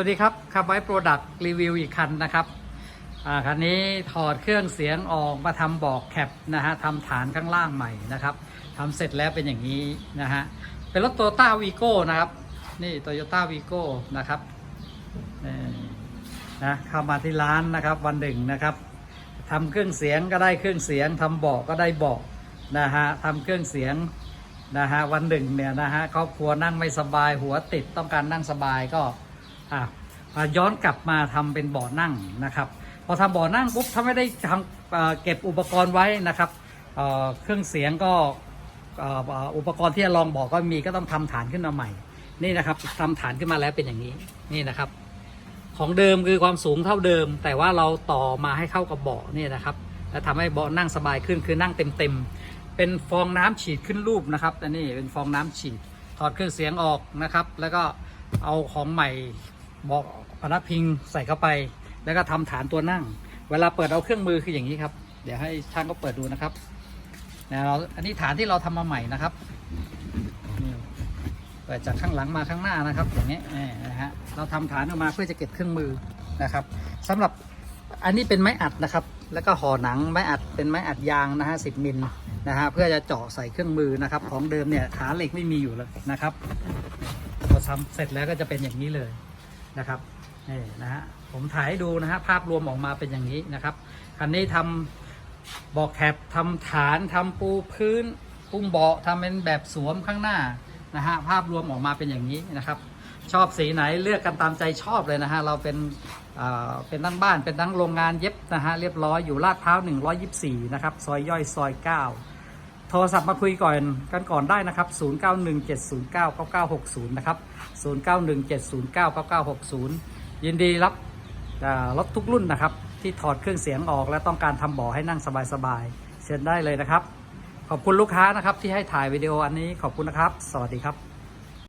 วัสดีครับขับไว้โปรดักต์รีวิวอีกคันนะครับคันนี้ถอดเครื่องเสียงออกมาทำบอกแคปนะฮะทำฐานข้างล่างใหม่นะครับทำเสร็จแล้วเป็นอย่างนี้นะฮะเป็นรถโตโยต้าวีโก้นะครับ นี่โตโยต้าวีโก้นะครับนี่นะเข้ามาที่ร้านนะครับวันหนึ่งนะครับทำเครื่องเสียงก็ได้เครื่องเสียงทำเบาะก็ได้เบาะนะฮะทำเครื่องเสียงนะฮะวันหนึ่งเนี่ยนะฮะครอบครัวนั่งไม่สบายหัวติดต้องการนั่งสบายก็ อะย้อนกลับมาทำเป็นเบ่อนั่งนะครับ พอทำเบ่อนั่งปุ๊บถ้าไม่ได้ทำเก็บอุปกรณ์ไว้นะครับเเครื่องเสียงก็อุปกรณ์ที่จะลองบอกก็มีก็ต้องทำฐานขึ้นมาใหม่ นี่นะครับทำฐานขึ้นมาแล้วเป็นอย่างนี้นี่นะครับ ของเดิมคือความสูงเท่าเดิม แต่ว่าเราต่อมาให้เข้ากับเบาะนี่นะครับและทำให้เบาะนั่งสบายขึ้นคือนั่งเต็มๆเป็นฟองน้ำฉีดขึ้นรูปนะครับอันนี้เป็นฟองน้ำฉีดถอดเครื่องเสียงออกนะครับ แล้วก็เอาของใหม่ เบอกพนักพิงใส่เข้าไป แล้วก็ทำฐานตัวนั่ง เวลาเปิดเอาเครื่องมือคืออย่างนี้ครับ เดี๋ยวให้ช่างก็เปิดดูนะครับนะเราอันนี้ฐานที่เราทำมาใหม่นะครับเปิดจากข้างหลังมาข้างหน้านะครับ อย่างนี้นะฮะเราทำฐานออกมาเพื่อจะเก็บเครื่องมือนะครับสำหรับอันนี้เป็นไม้อัดนะครับ แล้วก็ห่อหนังไม้อัดเป็นไม้อัดยางนะฮะสิบมิลนะฮะเพื่อจะเจาะใส่เครื่องมือนะครับ ของเดิมเนี่ยขาเหล็กไม่มีอยู่เลยนะครับพอทำเสร็จแล้วก็จะเป็นอย่างนี้เลย นะครับนี่นะฮะผมถ่ายให้ดูนะฮะภาพรวมออกมาเป็นอย่างนี้นะครับคันนี้ทำบอกแคปทำฐานทำปูพื้นปุ้มเบาะทำเป็นแบบสวมข้างหน้านะฮะภาพรวมออกมาเป็นอย่างนี้นะครับชอบสีไหนเลือกกันตามใจชอบเลยนะฮะเราเป็นเป็นทั้งบ้านเป็นทั้งโรงงานเย็บนะฮะเรียบร้อยอยู่ลาดพร้าว 124 นะครับ ซอยย่อยซอย 9 โทรศัพท์มาคุยก่อนกันก่อนได้นะครับ 0917099960 นะครับ 0917099960 ยินดีรับรถทุกรุ่นนะครับ ที่ถอดเครื่องเสียงออกและต้องการทำเบ่อให้นั่งสบายๆ เชิญได้เลยนะครับ ขอบคุณลูกค้านะครับที่ให้ถ่ายวิดีโออันนี้ขอบคุณนะครับ สวัสดีครับ